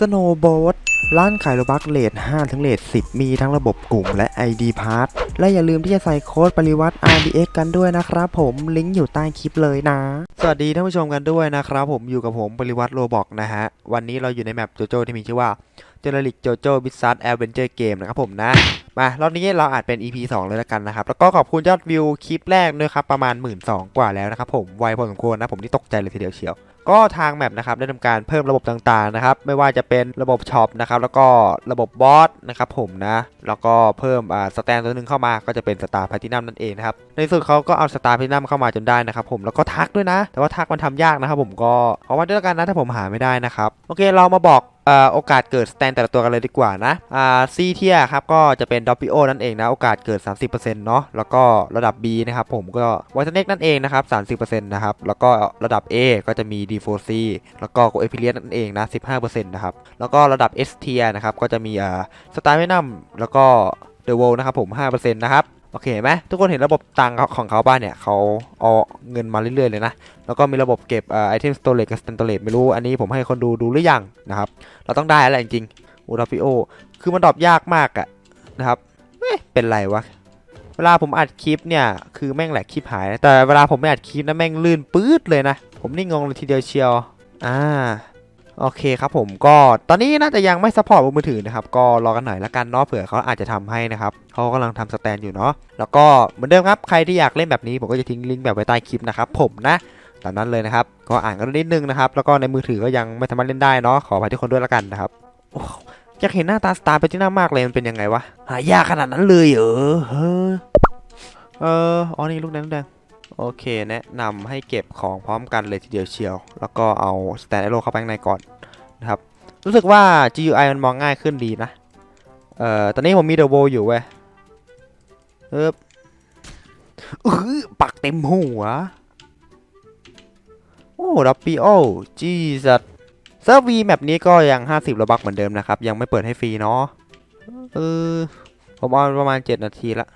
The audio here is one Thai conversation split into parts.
สโนว์บ t ร้ ร้านขายโลบักเลท5ถึงเลท10 มีทั้งระบบกลุ่มและ ID p a s s และอย่าลืมที่จะใส่โค้ดปริวัติ RDX กันด้วยนะครับผมลิงก์อยู่ใต้คลิปเลยนะ สวัสดีท่านผู้ชมกันด้วยนะครับผมอยู่กับผมปริวัติโรบอกนะฮะ วันนี้เราอยู่ในแมปโจโจที่มีชื่อว่าเจเนริกโจโจบิสซัสแอดเวนเจอร์เกมนะครับผมนะ มารอบนี้เราอาจเป็น EP 2 เลยแล้วกันนะครับ แล้วก็ขอบคุณยอดวิวคลิปแรกด้วยครับ ประมาณ 1 2ื่นกว่าแล้วนะครับผมไวพอสมควรนะผมที่ตกใจเลยทีเดียวเชียว ก็ทางแมปนะครับได้ทำการเพิ่มระบบต่างๆนะครับ ไม่ว่าจะเป็นระบบช็อปนะครับ แล้วก็ระบบบอสนะครับผมนะ แล้วก็เพิ่มอ่าสแตนตัวหนึ่งเข้ามาก็จะเป็นสตาร์แพทินัมนั่นเองนะครับ ในสุดเขาก็เอาสตาร์แพทินัมเข้ามาจนได้นะครับผมแล้วก็ทักด้วยนะ แต่ว่าทักมันทำยากนะครับผมก็ขอมาด้วยแล้วกันนะถ้าผมหาไม่ได้นะครับโอเคเรามาบอกอ่อโอกาสเกิดสแตนแต่ละตัวกันเลยดีกว่านะอ่าซีเทียครับก็จะเป็นดอปปิโอนั่นเองนะ โอกาสเกิด 30%เนาะแล้วก็ระดับ B นะครับผมก็ไวท์เน็กนั่นเองนะครับ30%นะครับแล้วก็ระดับ A ก็จะมี D4C แล้วก็โกเอพิเลียนั่นเองนะ15%นะครับแล้วก็ระดับ S เทียนะครับก็จะมีอ่าสตาร์เวนัมแล้วก็เดอะโวนะครับผม5%นะครับโอเคไหมทุกคนเห็นระบบตังของเขาบ้านเนี่ยเขาเอาเงินมาเรื่อยๆเลยนะ แล้วก็มีระบบเก็บไอเทมสโตรจกับสแตนเตรเลไม่รู้อันนี้ผมให้คนดูดูหรือยังนะครับ เราต้องได้อะไรจริงๆอูราฟิโอ คือมันดรอปยากมากอะ นะครับเป็นไรวะ เวลาผมอัดคลิปเนี่ยคือแม่งแหลกคลิปหาย แต่เวลาผมไม่อัดคลิปนะแม่งลื่นปื๊ดเลยนะ ผมนี่งงเลยทีเดียวเชียว อ่า โอเคครับผมก็ตอนนี้น่าจะยังไม่ซัพพอร์ตบนมือถือนะครับ ก็รอกันหน่อยละกันเนาะเผื่อเขาอาจจะทำให้นะครับเขากำลังทำสแตนอยู่เนาะ แล้วก็เหมือนเดิมครับใครที่อยากเล่นแบบนี้ผมก็จะทิ้งลิงก์แบบไว้ใต้คลิปนะครับผมนะตามนั้นเลยนะครับ ก็อ่านกันนิดนึงนะครับ แล้วก็ในมือถือก็ยังไม่สามารถเล่นได้เนาะ ขออภัยทุกคนด้วยละกันนะครับ อยากเห็นหน้าตาสตาร์ไปที่หน้ามากเลยมันเป็นยังไงวะ หายากขนาดนั้นเลยเหรอเอเอออ๋อนี่ลูกแดงลูกแดงโอเคแนะนำให้เก็บของพร้อมกันเลยทีเดียวเชียว แล้วก็เอาสแตน d อโ o เข้าไปข้างในก่อนนะครับ รู้สึกว่า GUI มันมองง่ายขึ้นดีนะ เอ่อ ตอนนี้ผมมีเดอะโวอยู่เว้ยเอ๊บเออปักเต็มหัว โอ้ดับปีโอจีสัต เซิร์ฟวีแมปนี้ก็ยัง 50ระบักเหมือนเดิมนะครับ ยังไม่เปิดให้ฟรีเนาะเออผมเอาประมาณ 7 นาทีละ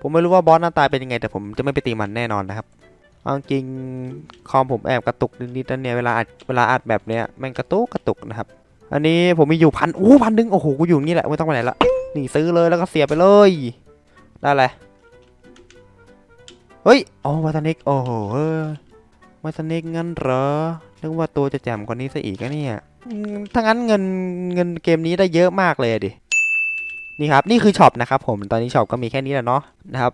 ผมไม่รู้ว่าบอสหน้าตายเป็นยังไง แต่ผมจะไม่ไปตีมันแน่นอนนะครับเอาจริงคอมผมแอบกระตุกนิดๆนั่นเนี่ยเวลาอัดเวลาอัดแบบเนี้ยแม่งกระตุกกระตุกนะครับ อันนี้ผมมีอยู่พันอู้พันหนึ่งโอ้โหกูอยู่นี่แหละไม่ต้องไปไหนละนี่ซื้อเลยแล้วก็เสียไปเลยได้เลยเฮ้ยอ๋อวัตนิกโอ้โหวัตนิกงั้นเหรอ นึกว่าตัวจะแจ่มกว่านี้ซะอีกนะเนี่ยอืมถ้างั้นเงินเงินเกมนี้ได้เยอะมากเลยดิ นี่ครับ นี่คือช็อปนะครับผม ตอนนี้ช็อปก็มีแค่นี้แหละเนาะนะครับ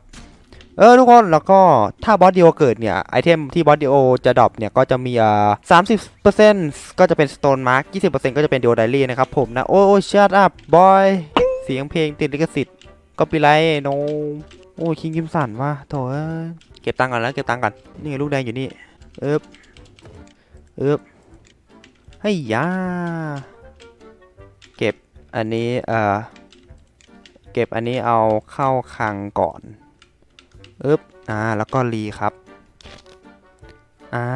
เออทุกคน แล้วก็ถ้าบอสเดียวเกิดเนี่ย ไอเทมที่บอสเดียวจะดรอปเนี่ย ก็จะมีอ่าสามสิบเปอร์เซ็นต์ก็จะเป็นสโตนมาร์กยี่สิบเปอร์เซ็นต์ก็จะเป็นเดียวไดรี่นะครับผมนะ โอ้ยชัดอัพบอย เสียงเพลงติดลิขสิทธิ์ก็ปีไรโนโอ้คิงกิมสันว่ะโถเอ้ยเก็บตังค์ก่อนแล้วเก็บตังค์ก่อนนี่ลูกแดงอยู่นี่เอ๊บ เอ๊บเฮ้ยยาเก็บอันนี้เอ่อเก็บอันนี้เอาเข้าคลังก่อนอึ๊บอ่าแล้วก็รีครับอ่า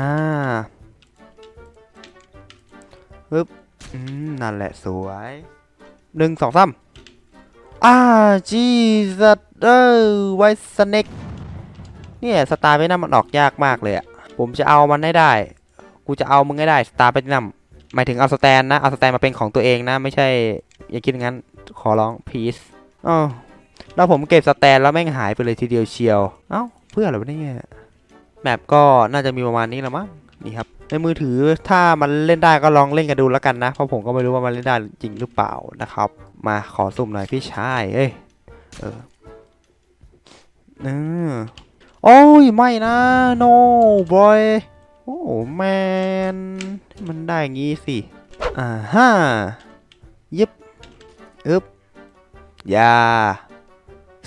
อึ๊บอืมนั่นแหละสวยหนึ่งสองสามอ่าจีสัตเออไวสเน็กเนี่ยสตาร์ไปนั่นมันออกยากมากเลยอะผมจะเอามันให้ได้ กูจะเอามึงให้ได้สตาร์ไปนั่นหมายถึงเอาสแตนนะ เอาสแตนมาเป็นของตัวเองนะ ไม่ใช่ อย่าคิดงั้น ขอร้องพีซอ๋อแล้วผมเก็บสแตนแล้วแม่งหายไปเลยทีเดียวเชียว เอ้า เพื่ออะไรวะเนี่ยแมปก็น่าจะมีประมาณนี้แหละมั้ง นี่ครับ ในมือถือถ้ามันเล่นได้ก็ลองเล่นกันดูแล้วกันนะ เพราะผมก็ไม่รู้ว่ามันเล่นได้จริงหรือเปล่านะครับ มาขอสุ่มหน่อยพี่ชาย เอ้ย เออเออโอ้ย ไม่นะ no boy โอ้แมน มันได้งี้สิ อ่าฮ่ายิบอึบยา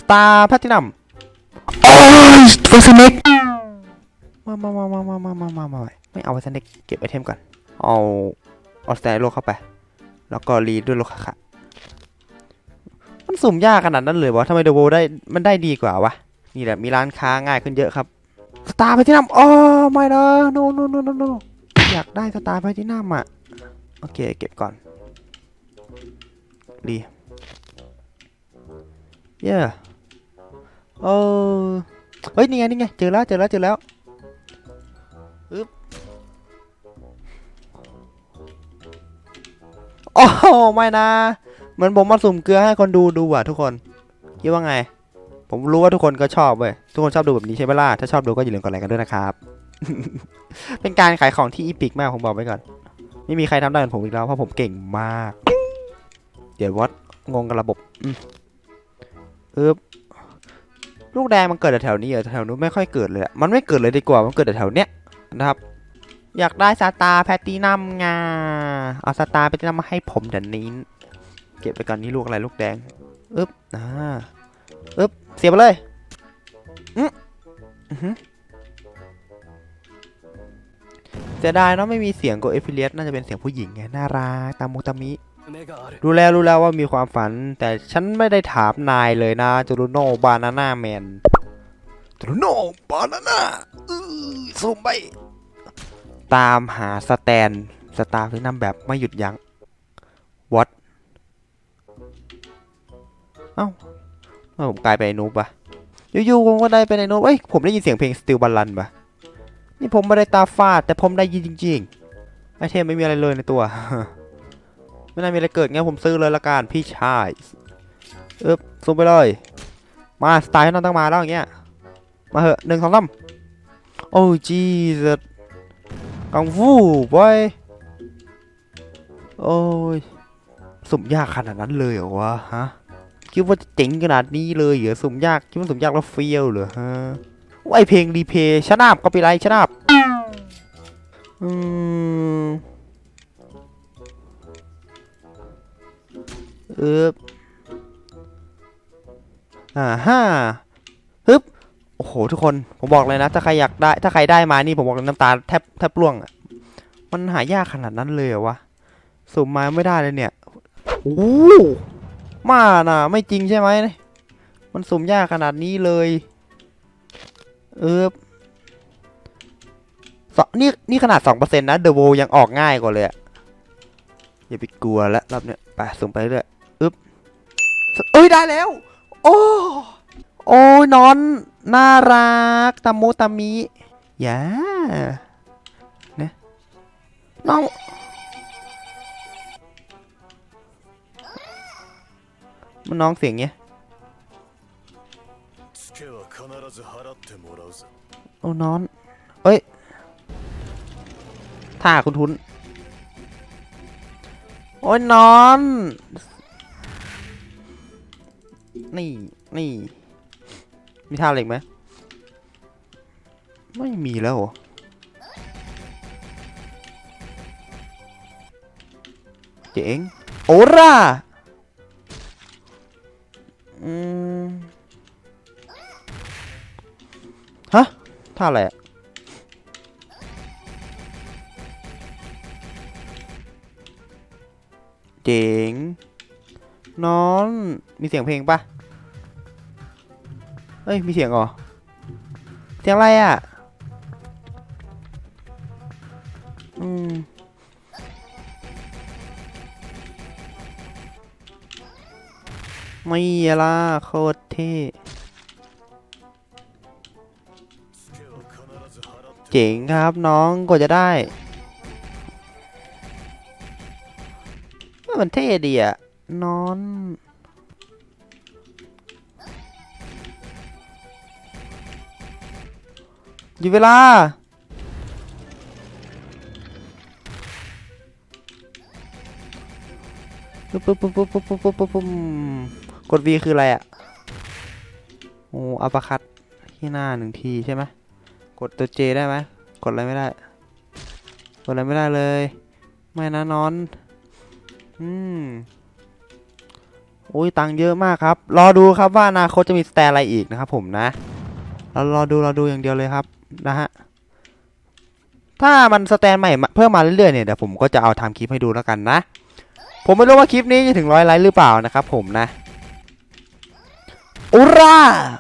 สตาร์แพทินัมโอ้ยเวสเน็กมามามามามามามามามาไม่เอาเวสเน็กเก็บไอเทมก่อน เอาเอาสแตนโลเข้าไป แล้วก็รีดด้วยโลคาคะมันสุ่มยากขนาดนั้นเลยวะทำไมเดอะโวได้ มันได้ดีกว่าวะ นี่แหละ มีร้านค้าง่ายขึ้นเยอะครับส ตาร์แพทินัมอ๋อไม่นะ no no no no no อยากได้สตาร์แพทินัมอะ โอเค เก็บก่อน ดี เย้เออเฮ้ย นี่ไง นี่ไง เจอแล้ว เจอแล้ว เจอแล้วอึ๊บโอ้ไม่นะ เหมือนผมมาสุ่มเกลือให้คนดูดูอะทุกคน คิดว่าไง ผมรู้ว่าทุกคนก็ชอบเว้ย ทุกคนชอบดูแบบนี้ใช่ไหมล่ะ ถ้าชอบดูก็อย่าลืมกดไลค์กันด้วยนะครับ เป็นการขายของที่อีพิกมากผมบอกไว้ก่อน ไม่มีใครทำได้เหมือนผมอีกแล้วเพราะผมเก่งมาก เดี๋ยววัดงงกับระบบอืมอึ๊บลูกแดงมันเกิดแถวนี้เหรอแถวนู้นไม่ค่อยเกิดเลยมันไม่เกิดเลยดีกว่า มันเกิดแถวเนี้ยนะครับ อยากได้สตาร์แพตตินัมงาเอาสตาร์แพตตินัมมาให้ผมเดี๋ยวนี้ เก็บไปก่อนนี่ลูกอะไรลูกแดง อึ๊บอ่าอึ๊บ เสียบเลยอืมจะได้เนาะไม่มีเสียงโกเอฟิเลียสน่าจะเป็นเสียงผู้หญิงไงน่ารักตามมูตามิรู้แล้วรู้แล้วว่ามีความฝัน แต่ฉันไม่ได้ถามนายเลยนะจูรุโนบานาน่าแมนจูรุโนบานาน่าซูมไปตามหาสแตนสตาร์ที่นำแบบไม่หยุดยัง้งวอตเอ้า ทำไมผมกลายเป็นไอ้นูบอะอยู่ๆผมก็ได้เป็นไอ้นูบเอ้ยผมได้ยินเสียงเพลง Still Balan ปะนี่ผมไม่ได้ตาฟาดแต่ผมได้ยินจริงๆไอเทมไม่มีอะไรเลยในตัว ไม่น่ามีอะไรเกิดงั้นผมซื้อเลยละกันพี่ชายเอ๊บซูมไปเลย มาสไตล์นั่นต้องมาแล้วอย่างเงี้ยมาเหอะหนึ่งสองสามโอ้จีสกังฟูบอยโอ้ยสุ่มยากขนาดนั้นเลยเหรอวะฮะ คิดว่าจะเจ๋งขนาดนี้เลยเหรอสุ่มยากคิดว่าสุ่มยากแล้วเฟี้ยวเหรอฮะว่าไอเพลงรีเพย์ชนาบก็ไปไรชนาบอืมอึบอ่าฮ่าฮึบโอ้โหทุกคนผมบอกเลยนะ ถ้าใครอยากได้ ถ้าใครได้มานี่ผมบอกเลยน้ำตาแทบแทบร่วงอะมันหายากขนาดนั้นเลยเหรอวะสุ่มมาไม่ได้เลยเนี่ยโอ้ มาน่ะ ไม่จริงใช่ไหมมันสุ่มยากขนาดนี้เลย เออสนี่นี่ขนาดสองเปอร์เซ็นต์นะเดอะโวยังออกง่ายกว่าเลยอะอย่าไปกลัวแล้วรอบเนี้ยไปสุ่มไปเรื่อยอึ๊บสเอ้ยได้แล้ว โอ้โอ้ยนอน น่ารักตามุตามิอย่าเนี่ยน้อง มันน้องเสียงเงี้ยโอ้นอน เอ้ยท่าคุณทุน โอ้ยนอน นี่นี่มีท่าอะไรไหมไม่มีแล้วหรอเจ๋งโอร่า อืมฮะท่าอะไรอะเจ๋งนอนมีเสียงเพลงปะเอ้ย มีเสียงเหรอ เสียงอะไรอะ ไม่ละโคตรเท่เจ๋งครับน้องกว่าจะได้มันเท่ดีอะนอนอยู่เวลา ปุ๊บปุ๊บปุ๊บปุ๊บปุ๊บปุ๊บปุ๊บ กด V คืออะไรอะโอ้อัปคัตที่หน้าหนึ่งทีใช่ไหมกดตัว J ได้ไหมกดอะไรไม่ได้ กดอะไรไม่ได้เลย ไม่นะนอน อืมโอ้ยตังเยอะมากครับ รอดูครับว่าอนาคตจะมีสแตนอะไรอีกนะครับผมนะ เรารอดูรอดูอย่างเดียวเลยครับนะฮะ ถ้ามันสแตนใหม่เพิ่มมาเรื่อยๆเนี่ยเดี๋ยวผมก็จะเอาทำคลิปให้ดูแล้วกันนะ ผมไม่รู้ว่าคลิปนี้จะถึงร้อยไลค์หรือเปล่านะครับผมนะ อุรา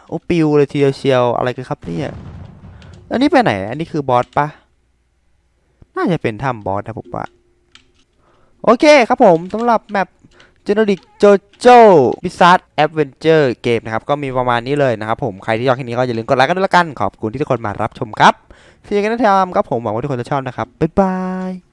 โอปิวเลยทีเดียวเชียวอะไรกันครับเนี่ยอันนี้ไปไหน อันนี้คือบอสปะน่าจะเป็นถ้ำบอสนะผมปะโอเคครับผมสำหรับแมป Generic JoJo Bizarre Adventure เกมนะครับ ก็มีประมาณนี้เลยนะครับผมใครที่ชอบคลิปนี้ก็อย่าลืมกดไลค์กันด้วยละกัน ขอบคุณที่ทุกคนมารับชมครับที่กันนะทามครับผมหวังว่าทุกคนจะชอบนะครับ บ๊ายบาย